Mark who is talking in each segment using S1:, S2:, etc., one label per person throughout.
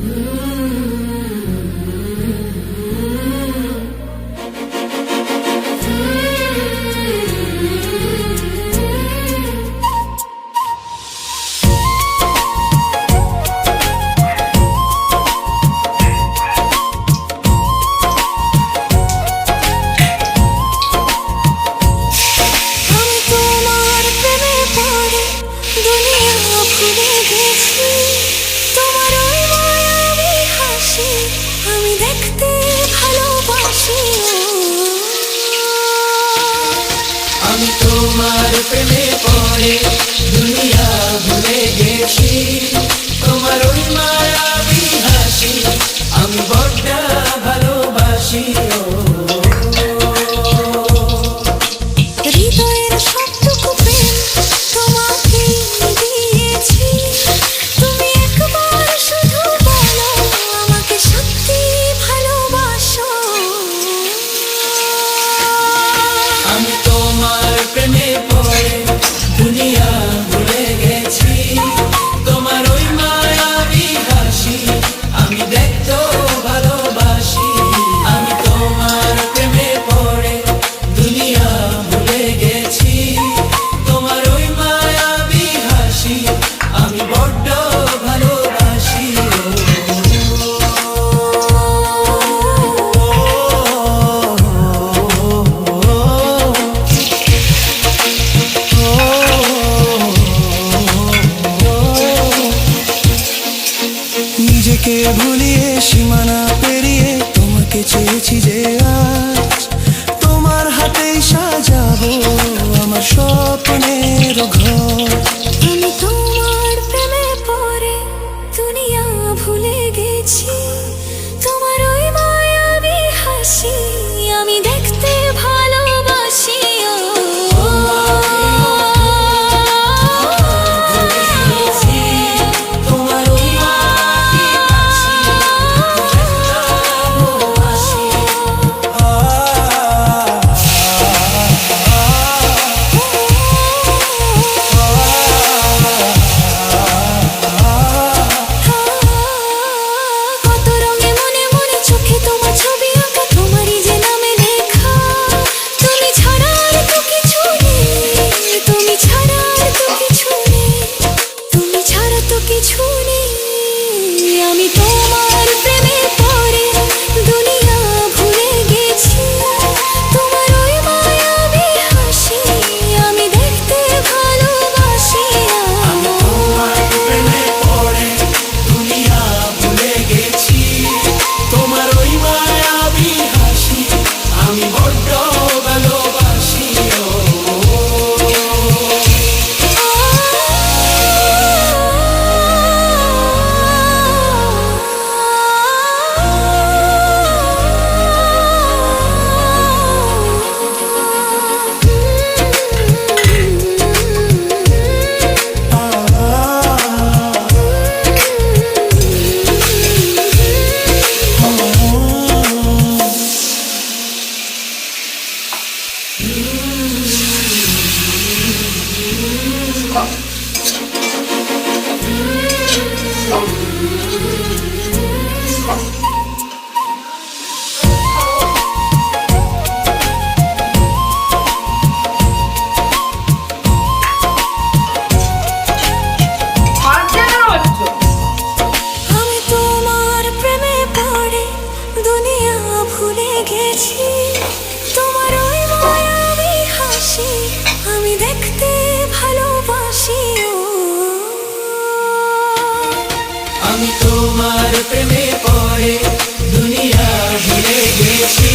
S1: Mm-hmm. দেখতে ভালোবাসি।
S2: আমি তোমার প্রেমে পড়ে দুনিয়া ভুলে আমি তোমার প্রেমে পড়ে দুনিয়া ঘিরে
S1: গেছি।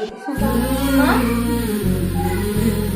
S1: 嗯嗯